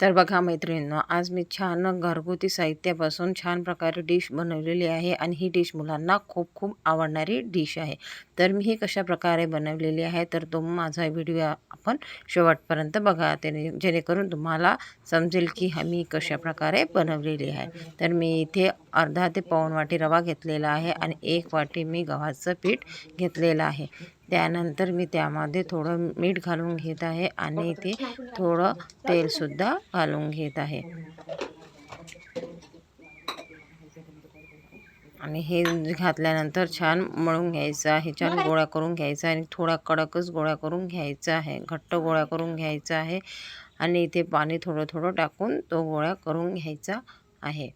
तर बघा मैत्रिणींनो आज मी छान घरगुती साहित्यापासून छान प्रकारे डिश बनवलेली आहे आणि ही डिश मुलांना खूप खूप आवडणारी डिश आहे. तर मी हे कशा प्रकारे बनवलेली आहे तर तो माझा व्हिडिओ आपण शेवटपर्यंत बघा. त्याने जेणेकरून तुम्हाला समजेल की मी कशा प्रकारे बनवलेली आहे. तर मी इथे अर्धा ते पाऊण वाटी रवा घेतलेला आहे आणि एक वाटी मी गव्हाचं पीठ घेतलेलं आहे. त्यानंतर मी त्यामध्ये थोडं मीठ घालून घेत आहे आणि इथे थोडं तेलसुद्धा घालून घेत आहे. आणि हे घातल्यानंतर छान मळून घ्यायचं आहे. छान गोळा करून घ्यायचा आणि थोडा कडकच गोळा करून घ्यायचा आहे. घट्ट गोळा करून घ्यायचा आहे आणि इथे पाणी थोडं थोडं टाकून तो गोळा करून घ्यायचा आहे.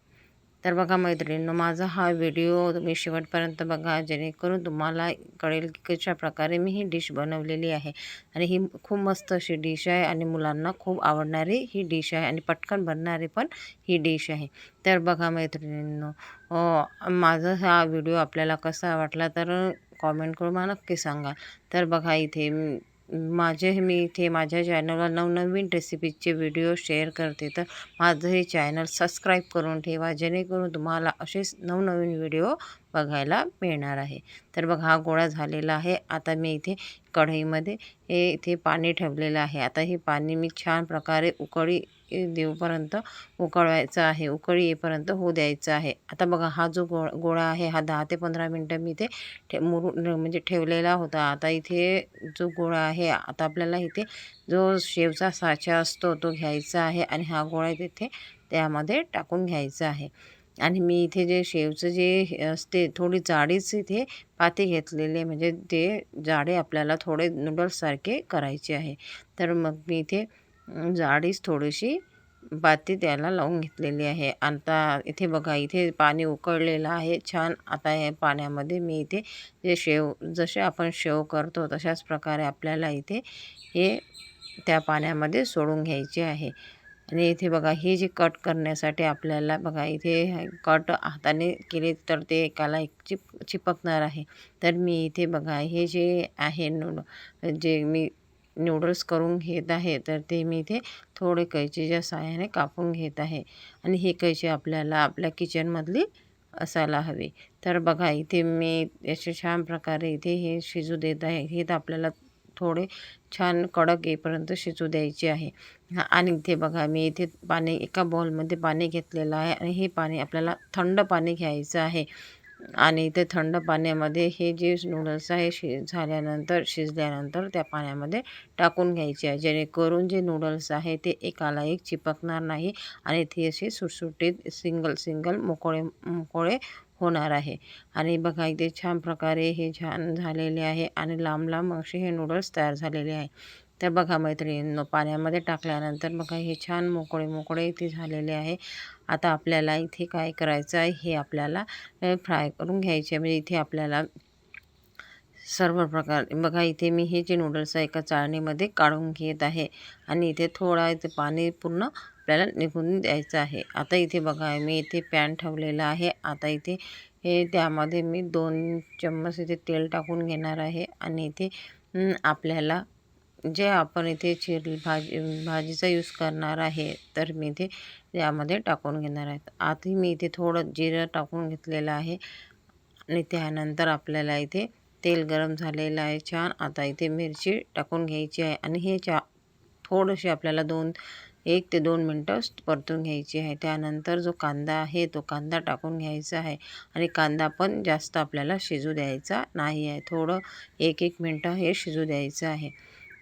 तर बघा मैत्रिणींनो माझा हा व्हिडिओ तुम्ही शेवटपर्यंत बघा जेणेकरून तुम्हाला कळेल की कशा प्रकारे मी ही डिश बनवलेली आहे. आणि ही खूप मस्त अशी डिश आहे आणि मुलांना खूप आवडणारी ही डिश आहे आणि पटकन बनणारी पण ही डिश आहे. तर बघा मैत्रिणींनो माझा हा व्हिडिओ आपल्याला कसा वाटला तर कॉमेंट करून मला नक्की सांगा. तर बघा इथे माझे मी इथे माझ्या चॅनलवर नवनवीन रेसिपीचे व्हिडिओ शेअर करते. तर माझं हे चॅनल सबस्क्राईब करून ठेवा जेणेकरून तुम्हाला असेच नवनवीन व्हिडिओ बघायला मिळणार आहे. तर बघा हा गोळा झालेला आहे. आता मी इथे कढईमध्ये हे इथे पाणी ठेवलेलं आहे. आता हे पाणी मी छान प्रकारे उकळी देऊपर्यंत उकळवायचं आहे. उकळी येईपर्यंत होऊ द्यायचं आहे. आता बघा हा जो गो गोळा आहे हा दहा ते पंधरा मिनटं मी इथे ठे मुरून म्हणजे ठेवलेला होता. आता इथे जो गोळा आहे आता आपल्याला इथे जो शेवचा साचा असतो तो घ्यायचा आहे आणि हा गोळा तिथे त्यामध्ये टाकून घ्यायचा आहे. आणि मी इथे जे शेवचं जे असते थोडी जाडीच इथे पाती घेतलेले म्हणजे ते जाडे आपल्याला थोडे नूडल्ससारखे करायचे आहे. तर मग मी इथे जाडीच थोडीशी बाती त्याला लावून घेतलेली आहे. आता इथे बघा इथे पाणी उकळलेलं आहे. छान. आता हे पाण्यामध्ये मी इथे जे शेव जसे आपण शेव करतो तशाच प्रकारे आपल्याला इथे हे त्या पाण्यामध्ये सोडून घ्यायचे आहे. आणि इथे बघा हे जे कट करण्यासाठी आपल्याला बघा इथे कट हाताने केले तर ते एकाला एक चिप चिपकणार आहे. तर मी इथे बघा हे जे आहे नूड जे मी नूडल्स करून घेत आहे तर ते मी इथे थोडे कैचीच्या साह्याने कापून घेत आहे. आणि हे कैची आपल्याला आपल्या किचनमधली असायला हवी. तर बघा इथे मी असे छान प्रकारे इथे हे शिजू देत आहे. हे तर आपल्याला थोडे छान कडक येईपर्यंत शिजू द्यायचे आहे. आणि इथे बघा मी इथे पाणी एका बॉलमध्ये पाणी घेतलेलं आहे. आणि हे पाणी आपल्याला थंड पाणी घ्यायचं आहे. आणि इथे थंड पाण्यामध्ये हे जे नूडल्स आहे शि झाल्यानंतर शिजल्यानंतर त्या पाण्यामध्ये टाकून घ्यायचे आहे. जेणेकरून जे नूडल्स आहे ते एकाला एक चिपकणार नाही आणि ते असे सुटसुटीत सिंगल सिंगल मोकळे मोकळे होणार आहे. आणि बघा इथे छान प्रकारे हे छान झालेले आहे आणि लांब लांब असे हे नूडल्स तयार झालेले आहे. तर बघा मैत्रिणींनो पाण्यामध्ये टाकल्यानंतर बघा हे छान मोकळे मोकळे इथे झालेले आहे. आता आपल्याला इथे काय करायचं आहे हे आपल्याला फ्राय करून घ्यायचे म्हणजे इथे आपल्याला सर्व प्रकार बघा इथे मी हे जे नूडल्स आहे एका चाळणीमध्ये काढून घेत आहे. आणि इथे थोडा इथे पाणी पूर्ण आपल्याला निघून द्यायचं आहे. आता इथे बघा मी इथे पॅन ठेवलेला आहे. आता इथे हे त्यामध्ये मी दोन चम्मच इथे तेल टाकून घेणार आहे. आणि इथे आपल्याला जे आपण इथे चिरली भाजी भाजीचा यूज करणार आहे तर मी इथे यामध्ये टाकून घेणार आहेत आधी मी इथे थोडं जिरं टाकून घेतलेलं आहे. आणि त्यानंतर आपल्याला इथे तेल गरम झालेलं आहे छान. आता इथे मिरची टाकून घ्यायची आहे. आणि हे चा थोडंशी आपल्याला दोन एक ते दोन मिनटं परतून घ्यायची आहे. त्यानंतर जो कांदा आहे तो कांदा टाकून घ्यायचा आहे. आणि कांदा पण जास्त आपल्याला शिजू द्यायचा नाही आहे. थोडं एक एक मिनटं हे शिजू द्यायचं आहे.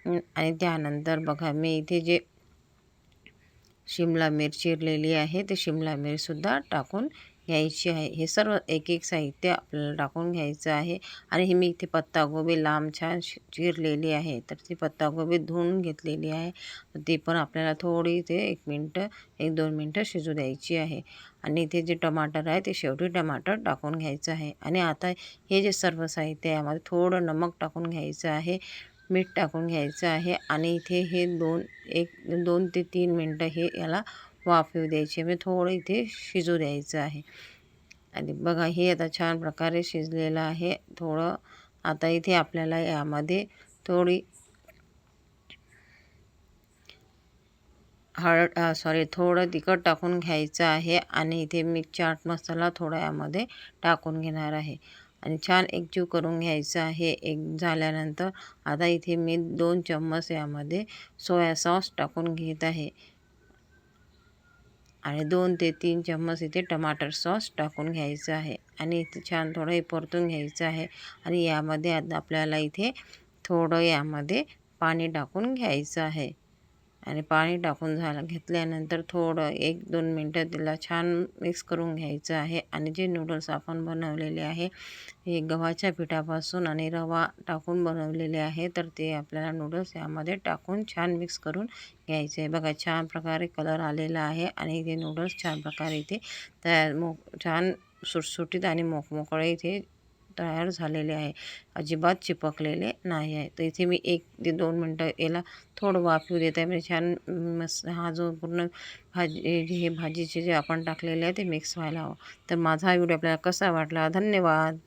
आणि त्यानंतर बघा मी इथे जे शिमला मिरची चिरलेली आहे ते शिमला मिरसुद्धा टाकून घ्यायची आहे. हे सर्व एक एक साहित्य आपल्याला टाकून घ्यायचं आहे. आणि हे मी इथे पत्तागोबी लांब छान चिरलेली आहे. तर ती पत्तागोबी धुवून घेतलेली आहे. ती पण आपल्याला थोडी इथे एक मिनटं एक दोन मिनटं शिजू द्यायची आहे. आणि इथे जे टमाटर आहे ते शेवटी टमाटर टाकून घ्यायचं आहे. आणि आता हे जे सर्व साहित्य आहे यामध्ये थोडं नमक टाकून घ्यायचं आहे. मीठ टाकून घ्यायचं आहे आणि इथे हे दोन एक दोन ते तीन मिनटं हे याला वाफ येऊ द्यायची. म्हणजे थोडं इथे शिजू द्यायचं आहे. आणि बघा हे आता छान प्रकारे शिजलेलं आहे. थोडं आता इथे आपल्याला यामध्ये थोडी हळद सॉरी थोडं तिखट टाकून घ्यायचं आहे. आणि इथे मी चाट मसाला थोडा यामध्ये टाकून घेणार आहे. आणि छान एकजीव करून घ्यायचं आहे. एक झाल्यानंतर आता इथे मी दोन चम्मच यामध्ये सोया सॉस टाकून घेत आहे. आणि दोन ते तीन चम्मच इथे टमाटर सॉस टाकून घ्यायचं आहे. आणि इथे छान थोडं हे परतून घ्यायचं आहे. आणि यामध्ये आता आपल्याला इथे थोडं यामध्ये पाणी टाकून घ्यायचं आहे. आणि पाणी टाकून झालं. घेतल्यानंतर थोडं एक दोन मिनटं तिला छान मिक्स करून घ्यायचं आहे. आणि जे नूडल्स आपण बनवलेले आहे हे गव्हाच्या पिठापासून आणि रवा टाकून बनवलेले आहे तर ते आपल्याला नूडल्स यामध्ये टाकून छान मिक्स करून घ्यायचे आहे. बघा छान प्रकारे कलर आलेला आहे आणि ते नूडल्स छान प्रकारे इथे तयार मो छान सुटसुटीत आणि मोकमोकळे इथे तयार झालेले आहे. अजिबात चिपकलेले नाही आहे. तर इथे मी एक ते दोन मिनटं याला थोडं वाफू देत आहे. म्हणजे छान मस्त हा जो पूर्ण भाजी हे भाजीचे जे आपण टाकलेले आहे ते मिक्स व्हायला हवं. तर माझा हा व्हिडिओ आपल्याला कसा वाटला? धन्यवाद.